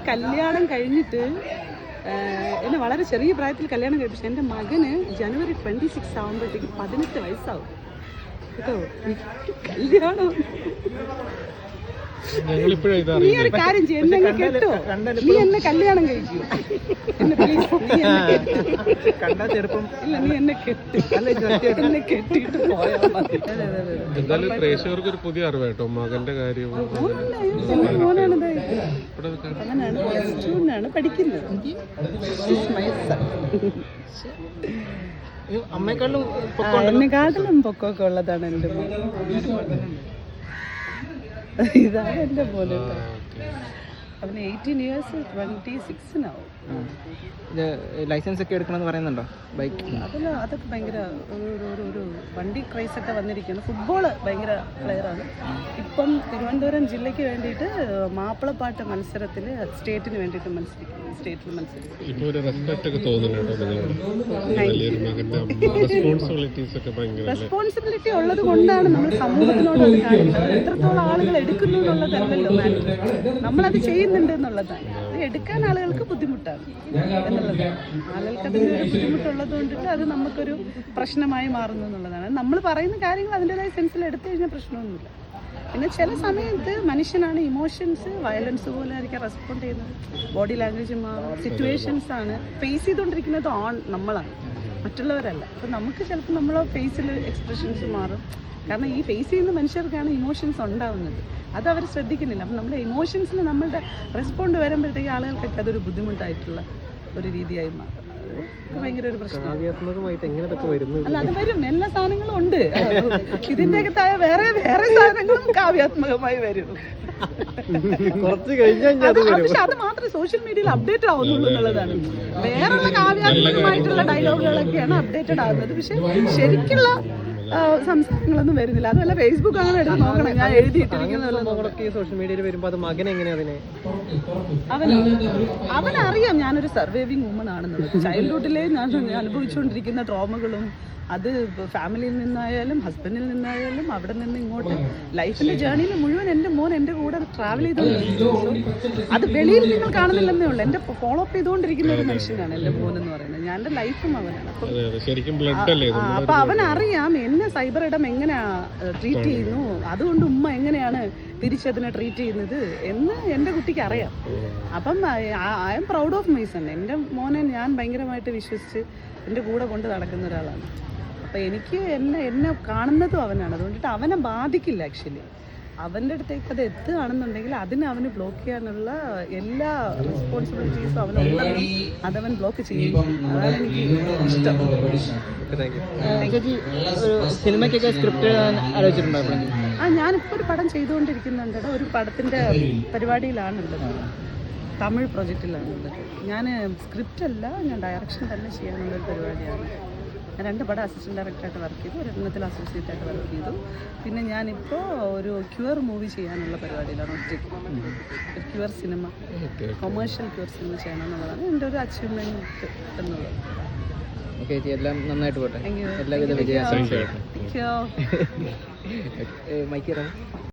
എന്നെ കല്യാണം കഴിഞ്ഞിട്ട് എന്നെ വളരെ ചെറിയ പ്രായത്തിൽ കല്യാണം കഴിപ്പിച്ചു എന്റെ മകന് ജനുവരി ട്വന്റി സിക്സ് ആകുമ്പോഴത്തേക്ക് പതിനെട്ട് വയസ്സാവും. കേട്ടോ? കല്യാണം. നീ ഒരു കാര്യം ചെയ്യും എന്നെ കെട്ടോ. നീ എന്നെ കല്യാണം കഴിക്കൂ. കണ്ടാ ചെറുപ്പം. ഇല്ല നീ എന്നെ കെട്ട്. എന്നെ കെട്ടിയിട്ട് പോയാൽ മതി. അതെ അതെ അതെ എന്തായാലും പ്രേക്ഷകർക്ക് ഒരു പുതിയ അറിവ് കേട്ടോ മകന്റെ പ്ലസ് ടുവിനാണ് പഠിക്കുന്നത്. എന്നെക്കാട്ടിലും പൊക്കമൊക്കെ ഉള്ളതാണ് എന്റെ മോൻ. ഇതാണ് എന്റെ ഓക്കേ. അവന് എയ്റ്റീൻ ഇയേഴ്സ് ട്വന്റി സിക്സിനാവും ഇത് ലൈസൻസ് ഒക്കെ എടുക്കണമെന്ന് പറയുന്നുണ്ടോ? ബൈക്ക് അതിൽ അതൊക്കെ ഭയങ്കര ഒരു ഒരു ഒരു വണ്ടി ക്രൈസ് ഒക്കെ വന്നിരിക്കുന്നു. ഫുട്ബോൾ ഭയങ്കര പ്ലെയറാണ് ഇപ്പം തിരുവനന്തപുരം ജില്ലയ്ക്ക് വേണ്ടിയിട്ട് മാപ്പിളപ്പാട്ട് മത്സരത്തിൽ സ്റ്റേറ്റിന് വേണ്ടിയിട്ട് മത്സരിക്കുന്നു. സ്റ്റേറ്റിൽ മത്സരിക്കും ഇപ്പൊ ഒരു റെസ്പെക്ട് ഒക്കെ തോന്നുന്നു വലിയൊരു മകന്റെ റെസ്പോൺസിബിലിറ്റീസ് ഒക്കെ ഭയങ്കര റെസ്പോൺസിബിലിറ്റി ഉള്ളത് കൊണ്ടാണ് നമ്മൾ സമൂഹത്തിനോട് എത്രത്തോളം ആളുകൾ എടുക്കുന്നു എന്നുള്ളതല്ലല്ലോ നമ്മളത് നമ്മളത് ചെയ്യുന്നുണ്ട് എന്നുള്ളതാണ് അത് എടുക്കാൻ ആളുകൾക്ക് ബുദ്ധിമുട്ടാണ് എന്നുള്ളതാണ് ആളുകൾക്ക് അതിന്റെ ബുദ്ധിമുട്ടുള്ളത് കൊണ്ടിട്ട് അത് നമുക്കൊരു പ്രശ്നമായി മാറുന്നു എന്നുള്ളതാണ്. നമ്മൾ പറയുന്ന കാര്യങ്ങൾ അതിന്റെതായ സെൻസിൽ എടുത്തു കഴിഞ്ഞാൽ പ്രശ്നമൊന്നുമില്ല. പിന്നെ ചില സമയത്ത് മനുഷ്യനാണ് ഇമോഷൻസ് വയലൻസ് പോലെ ആയിരിക്കും റെസ്പോണ്ട് ചെയ്യുന്നത്. ബോഡി ലാംഗ്വേജ് മാറും സിറ്റുവേഷൻസ് ആണ് ഫേസ് ചെയ്തുകൊണ്ടിരിക്കുന്നത് ഓൺ നമ്മളാണ് മറ്റുള്ളവരല്ല. അപ്പം നമുക്ക് ചിലപ്പോൾ നമ്മളെ ഫേസിൽ എക്സ്പ്രഷൻസ് മാറും. കാരണം ഈ ഫേസ് ചെയ്യുന്ന മനുഷ്യർക്കാണ് ഇമോഷൻസ് ഉണ്ടാവുന്നത്. അത് അവർ ശ്രദ്ധിക്കുന്നില്ല. അപ്പം നമ്മുടെ ഇമോഷൻസിന് നമ്മളുടെ റെസ്പോണ്ട് വരുമ്പോഴത്തേക്ക് ആളുകൾക്കൊക്കെ അതൊരു ബുദ്ധിമുട്ടായിട്ടുള്ള ഒരു രീതിയായി മാറും. ഭയങ്കര ഒരു വരുന്നു? അല്ല അത് വരും. എല്ലാ സാധനങ്ങളും ഉണ്ട്. ഇതിന്റെ അകത്തായ വേറെ വേറെ സാധനങ്ങളും കാവ്യാത്മകമായി വരും. കുറച്ച് കഴിഞ്ഞാൽ പക്ഷെ അത് മാത്രമേ സോഷ്യൽ മീഡിയയിൽ അപ്ഡേറ്റ് ആവുന്നുള്ളൂ എന്നുള്ളതാണ്. വേറെയുള്ള കാവ്യാത്മകമായിട്ടുള്ള ഡയലോഗുകളൊക്കെയാണ് അപ്ഡേറ്റഡ് ആകുന്നത് പക്ഷെ ശരിക്കുള്ള സംസാരങ്ങളൊന്നും വരുന്നില്ല. അതല്ല ഫേസ്ബുക്ക് അങ്ങനെ എടുത്ത് നോക്കണം. ഞാൻ എഴുതിയിട്ടിരിക്കുന്നത് സംഭവങ്ങളൊക്കെ സോഷ്യൽ മീഡിയയിൽ വരുമ്പോൾ അത് മകൻ എങ്ങനെയാ അതിനെ? അവൻ അവനറിയാം ഞാനൊരു സർവൈവിങ് വുമൺ ആണെന്നുള്ളത്. ചൈൽഡ്ഹുഡിലെ ഞാൻ അനുഭവിച്ചുകൊണ്ടിരിക്കുന്ന ട്രോമകളും അത് ഫാമിലിയിൽ നിന്നായാലും ഹസ്ബൻഡിൽ നിന്നായാലും അവിടെ നിന്ന് ഇങ്ങോട്ട് ലൈഫിന്റെ ജേർണിയിൽ മുഴുവൻ എന്റെ മോൻ എന്റെ കൂടെ ട്രാവൽ ചെയ്തുകൊണ്ടിരിക്കുന്നു. അത് വെളിയിൽ നിങ്ങൾ കാണുന്നില്ലെന്നേ ഉള്ളൂ. എന്റെ ഫോളോ അപ്പ് ചെയ്തുകൊണ്ടിരിക്കുന്ന ഒരു മനുഷ്യനാണ് എന്റെ മോൻ എന്ന് പറയുന്നത്. ഞാൻ എന്റെ ലൈഫും അവനാണ്. അപ്പം അപ്പം അവനറിയാം ശരിക്കും ബ്ലഡ് അല്ലേ? ആ, അവൻ അറിയാം എന്നെ സൈബർ ഇടം എങ്ങനെയാ ട്രീറ്റ് ചെയ്യുന്നു? അതുകൊണ്ട് ഉമ്മ എങ്ങനെയാണ് തിരിച്ചതിനെ ട്രീറ്റ് ചെയ്യുന്നത് എന്ന് എന്റെ കുട്ടിക്ക് അറിയാം. അപ്പം I am proud of my son എന്റെ മോനെ ഞാൻ ഭയങ്കരമായിട്ട് വിശ്വസിച്ച് എന്റെ കൂടെ കൊണ്ട് നടക്കുന്ന ഒരാളാണ്. അപ്പം എനിക്ക് എന്നെ എന്നെ കാണുന്നതും അവനാണ്. അതുകൊണ്ടിട്ട് അവനെ ബാധിക്കില്ല ആക്ച്വലി അവന്റെ അടുത്തേക്ക് അത് എത്തുകയാണെന്നുണ്ടെങ്കിൽ അതിനെ അവന് ബ്ലോക്ക് ചെയ്യാനുള്ള എല്ലാ റെസ്പോൺസിബിലിറ്റീസും അവന് അതവൻ ബ്ലോക്ക് ചെയ്യും. അതാണ് എനിക്ക് ഇഷ്ടം. ചേച്ചി ഒരു സിനിമയ്ക്കൊക്കെ സ്ക്രിപ്റ്റ് ആ ഞാനിപ്പോൾ ഒരു പടം ചെയ്തുകൊണ്ടിരിക്കുന്നുണ്ട് ഒരു പടത്തിന്റെ പരിപാടിയിലാണുള്ളത്. തമിഴ് പ്രൊജക്റ്റിലാണുള്ളത് ഞാൻ സ്ക്രിപ്റ്റ് അല്ല ഞാൻ ഡയറക്ഷൻ തന്നെ ചെയ്യാനുള്ളൊരു പരിപാടിയാണ്. രണ്ട് പടം അസിസ്റ്റന്റ് ഡയറക്ടറായിട്ട് വർക്ക് ചെയ്തു ഒരെണ്ണത്തിൽ അസോസിയേറ്റ് ആയിട്ട് വർക്ക് ചെയ്തു. പിന്നെ ഞാനിപ്പോൾ ഒരു ക്യൂർ മൂവി ചെയ്യാനുള്ള പരിപാടിയിലാണ് ഒറ്റയ്ക്ക്. ഒരു queer cinema commercial queer cinema ചെയ്യണം എന്നുള്ളതാണ് എന്റെ ഒരു അച്ചീവ്മെന്റ് എന്നുള്ളത്. ഓക്കെ ചേച്ചി എല്ലാം നന്നായിട്ട് പോട്ടെ. എല്ലാവിധ വിജയാശംസകളും മൈക്ക്